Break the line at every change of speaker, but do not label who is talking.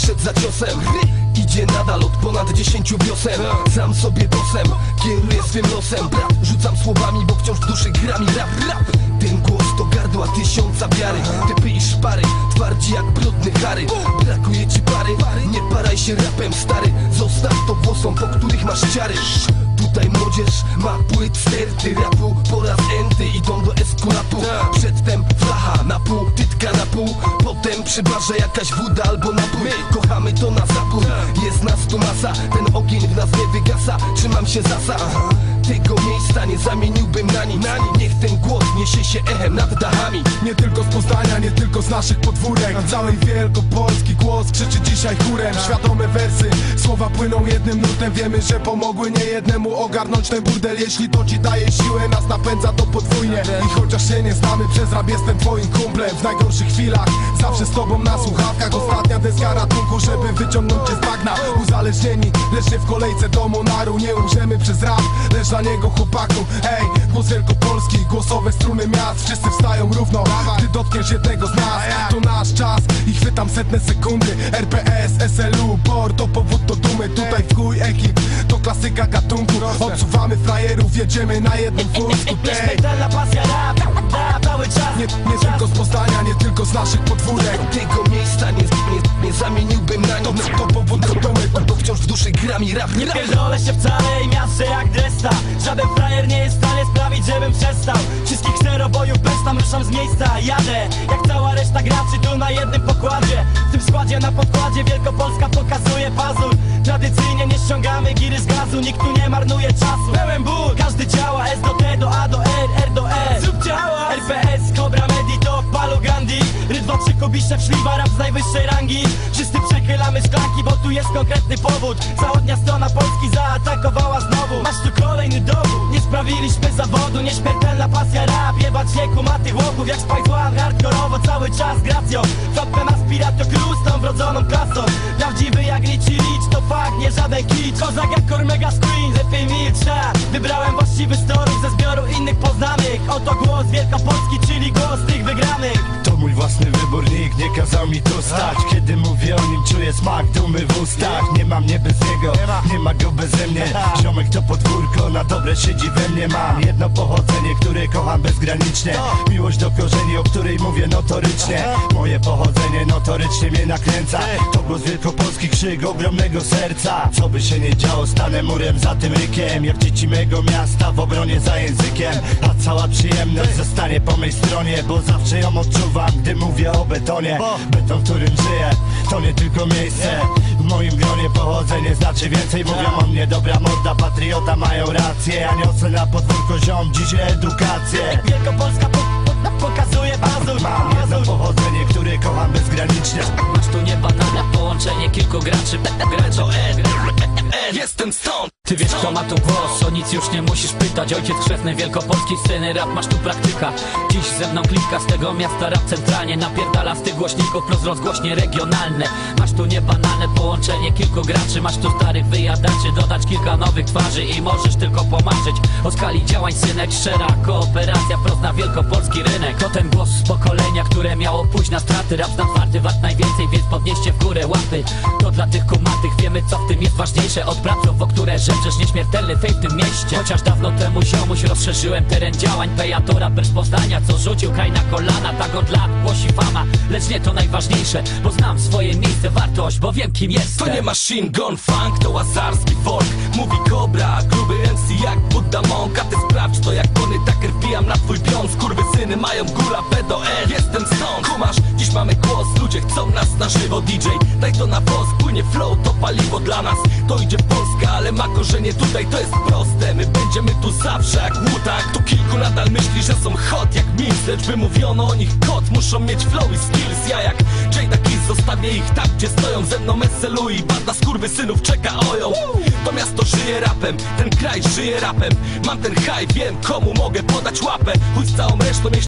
przyszedł za ciosem. Idzie nadal od ponad dziesięciu wiosen. Sam sobie bosem, kieruję swym losem. Brat, rzucam słowami, bo wciąż w duszy gra mi rap, rap. Ten głos to gardła tysiąca wiary. Typy i szpary, twardzi jak brudny Harry Brakuje ci pary, nie paraj się rapem stary. Zostaw to głosom, po których masz ciary. Tutaj młodzież ma płyt sterty rapu Po raz Przy barze jakaś woda albo napój. My kochamy to na zapór. Jest nas tu masa, ten ogień w nas nie wygasa. Trzymam się zasad Tego miejsca nie zamieniłbym na nic. Niech ten głos niesie się echem nad dachami.
Nie tylko z Poznania, nie tylko z naszych podwórek. Na całej Wielkopolski głos krzyczy dzisiaj chórem. Świadome wersy, słowa płyną jednym nurtem. Wiemy, że pomogły nie jednemu ogarnąć ten burdel. Jeśli to ci daje siłę, nas napędza to podwójnie. I chociaż się nie znamy przez rap, jestem twoim kumplem. W najgorszych chwilach, zawsze z tobą na słuchawkach. Ostatnia deska ratunku, żeby wyciągnąć cię z bagna. Uzależnieni, lecz w kolejce do Monaru Nie umrzemy przez rap, lecz dla niego chłopaku. Ej, głos Wielkopolski, głosowe struny miast. Wszyscy wstają równo, gdy dotkniesz jednego z nas. To nasz czas i chwytam setne sekundy. RPS, SLU, BOR to powód do dumy. Tutaj w chuj ekip, to klasyka gatunku. Odsuwamy frajerów, jedziemy na jednym wózku Ej, tylko z naszych podwórek.
Tego miejsca nie, nie, nie zamieniłbym na nic.
To powód do
Bo wciąż w duszy gra mi rap,
Nie pierdolę się wcale i miasto jak dresta. Żaden frajer nie jest w stanie sprawić, żebym przestał. Wszystkich czterobojów bez tam ruszam z miejsca. Jadę, jak cała reszta graczy tu na jednym pokładzie. W tym składzie na podkładzie Wielkopolska pokazuje pazur. Tradycyjnie nie ściągamy giry z gazu Nikt tu nie marnuje czasu. Pełen ból, każdy działa S do T do A do przy Kubisze, szliwa rap z najwyższej rangi. Wszyscy przechylamy szklanki, bo tu jest konkretny powód. Zachodnia strona Polski zaatakowała znowu. Masz tu kolejny dowód. Nie sprawiliśmy zawodu, nieśmiertelna pasja rap. Jebać wieku ma tych łopów jak One. Hardkorowo cały czas gracją. Fapem aspirato cruz tą wrodzoną klasą Prawdziwy jak Richie Rich to fakt, nie żaden kicz. Kozak jak Cormega Screen, lepiej milcz. Wybrałem właściwy storów
mi tu stać Kiedy mówię o nim, czuję smak dumy w ustach. Nie mam mnie bez niego, nie ma. go beze mnie. Ziomek to podwórko, na dobre siedzi we mnie. Mam jedno pochodzenie, które kocham bezgranicznie. Miłość do korzeni, o której mówię notorycznie. Moje pochodzenie notorycznie mnie nakręca. To głos wielkopolski krzyk ogromnego serca. Co by się nie działo, stanę murem za tym rykiem. Jak dzieci mego miasta w obronie za językiem. A cała przyjemność zostanie po mej stronie Bo zawsze ją odczuwam, gdy mówię o betonie. Beton, którym żyję, to nie tylko miejsce. W moim gronie pochodzenie znaczy więcej. Mówią o mnie dobra morda, patriota mają rację. Ja niosę na podwórko ziom dziś edukację.
Wielkopolska po, po, pokazuje pazur.
Mam jedno pochodzenie, które kocham bezgranicznie.
Masz tu niebanalne połączenie kilku graczy. Grę to
Jestem stąd!
Ty wiesz kto ma tu głos, o nic już nie musisz pytać. Ojciec chrzestny wielkopolskiej sceny, rap masz tu praktyka. Dziś ze mną klipka z tego miasta rap centralnie Napierdala z tych głośników plus rozgłośnie regionalne. Masz tu niebanalne połączenie kilku graczy Masz tu starych wyjadaczy, dodać kilka nowych twarzy I możesz tylko pomarzyć. O skali działań synek Szczera kooperacja prost na wielkopolski rynek. To ten głos z pokolenia, które miało pójść na straty. Rap na twardy wart najwięcej, więc podnieście w górę łapy. To dla tych kumatych wiemy co w tym jest ważniejsze. Od praców, o które rzeczesz nieśmiertelny fej w tym mieście. Chociaż dawno temu ziomuś rozszerzyłem teren działań. Pejatora bez Poznania, co rzucił kraj na kolana. Tak od lat głosi fama, lecz nie to najważniejsze Bo znam swoje miejsce, wartość, bo wiem kim jestem.
To nie machine gun funk, to łazarski folk Mówi Cobra, gruby MC jak Buddha Monk. A ty sprawdź to jak Bonnie Tucker wbijam na twój pion Skurwy syny mają góra B do N Jestem stąd, kumasz, dziś mamy głos. Ludzie chcą nas na żywo DJ Daj to na voz, płynie flow, to paliwo dla nas. To idzie Polska, ale ma korzenie tutaj To jest proste, my będziemy tu zawsze jak łutak Tu kilku nadal myśli, że są hot jak mis Lecz wymówiono o nich kot, muszą mieć flow i skills. Ja jak Jada Kiss zostawię ich tam, gdzie stoją. Ze mną SLU i banda synów czeka oją. To miasto żyje rapem, ten kraj żyje rapem. Mam ten high, wiem komu mogę podać łapę. Chuj z całą resztą, jeśli